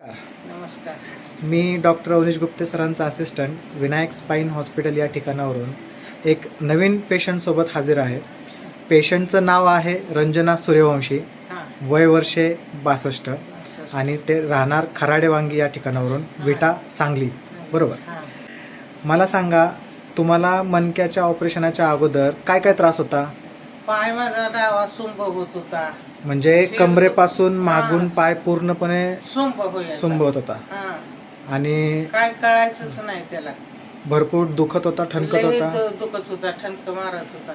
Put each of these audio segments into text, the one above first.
नमस्कार. मी डॉक्टर अवनीश गुप्ते सरांचा assistant Vinayak spine hospital या ठिकाणावरून एक नवीन पेशंटसोबत हजर आहे. पेशंटचं नाव आहे रंजना सूर्यवंशी. वय वर्षे बासष्ट. आणि ते राहणार खराडे वांगी या ठिकाणावरून विटा सांगली. बरोबर? हां. मला सांगा तुम्हाला मणक्याच्या ऑपरेशनाच्या अगोदर काय काय त्रास होता? पाय माझा डावा सुंब होत होता. म्हणजे कमरेपासून मागून पाय पूर्णपणे होय सुंब होत. होता हां. आणि काय कळायचंच नाही त्याला. भरपूर दुखत होता ठणकत होता. दु- दुखत होता ठणक मारत होता.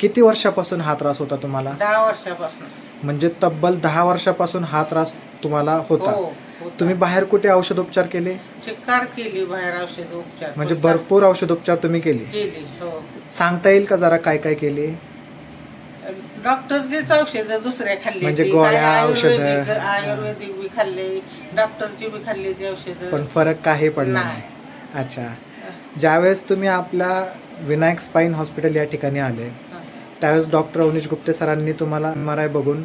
किती वर्षापासून हा त्रास होता तुम्हाला? दहा वर्षापासून. म्हणजे तब्बल दहा वर्षापासून हा त्रास तुम्हाला होता. हो होता. तुम्ही बाहेर कुठे औषधोपचार केले? चिकार केली बाहेर औषध उपचार. म्हणजे भरपूर औषधोपचार तुम्ही केले. केली हो. सांगता येईल का जरा काय काय केले? डॉक्टरचीच औषध दुसऱ्या खाल्ली म्हणजे. गोळ्या, आयुर्वेदिक औषधं. आयुर्वेदिक बी खाल्ले डॉक्टरची बी खाल्ली ती औषध पण फरक काही पडला नाही. नाही अच्छा ज्यावेळेस तुम्ही आपल्या विनायक स्पाईन हॉस्पिटल या ठिकाणी आले त्यावेळेस डॉक्टर अवनीश गुप्ते सरांनी तुम्हाला एम आर आय बघून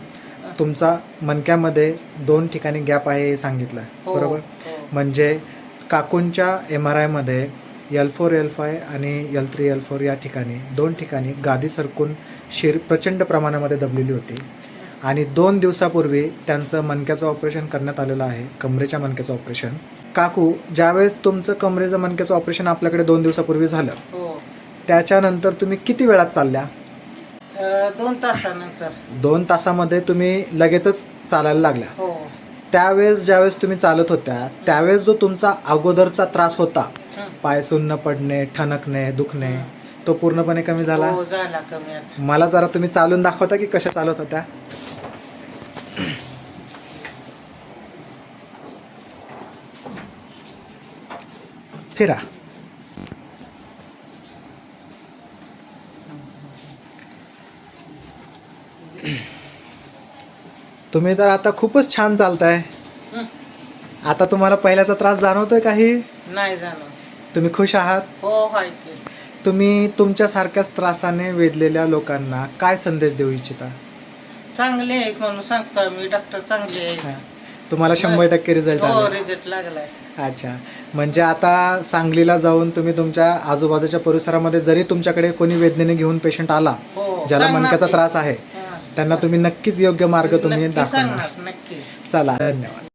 तुमचा मणक्यामध्ये दोन ठिकाणी गॅप आहे हे सांगितलं हो, बरोबर हो. म्हणजे काकूंच्या एम आर आयमध्ये एल फोर एल फाय आणि एल थ्री एल फोर या ठिकाणी दोन ठिकाणी गादी सरकून शिर प्रचंड प्रमाणामध्ये दबलेली होती. आणि दोन दिवसापूर्वी त्यांचं मणक्याचं ऑपरेशन करण्यात आलेलं आहे कमरेच्या मणक्याचं ऑपरेशन. काकू ज्यावेळेस तुमचं कमरेचं मणक्याचं ऑपरेशन आपल्याकडे दोन दिवसापूर्वी झालं हो. त्याच्यानंतर तुम्ही किती वेळात चालल्या? दोन तासानंतर. दोन तासामध्ये तुम्ही लगेचच चालायला लागल्या. हो. त्यावेळेस ज्यावेळेस तुम्ही चालत होत्या त्यावेळेस जो तुमचा अगोदरचा त्रास होता. पाय सुन्न पडणे ठणकणे दुखणे तो पूर्णपणे कमी झाला? हो झाला कमी आता. मला जरा तुम्ही चालून दाखवता की कशा चालत होत्या फिरा. तुम्ही तर आता खूपच छान चालताय. हं. आता तुम्हाला पहिल्याचा त्रास जाणवतोय काही? नाही जाणवत. तुम्ही खुश आहात? हो हाय की तुम्ही तुमच्यासारख्याच त्रासाने वेधलेल्या लोकांना काय संदेश देऊ इच्छिता? चांगले आहेत म्हणून सांगतो आम्ही. डॉक्टर चांगले आहेत. हा. तुम्हाला शंभर टक्के रिझल्ट हो आले रिझल्ट लागलाय. अच्छा. म्हणजे आता सांगलीला जाऊन तुम्ही तुमच्या आजूबाजूच्या परिसरामध्ये जरी तुमच्याकडे कोणी वेदनेने घेऊन पेशंट आला हो ज्याला सांगणार मणक्याचा की. त्रास आहे हां. त्यांना तुम्ही नक्कीच योग्य मार्ग तुम्ही नक्की दाखवणार. सांगणार नक्की. चला धन्यवाद.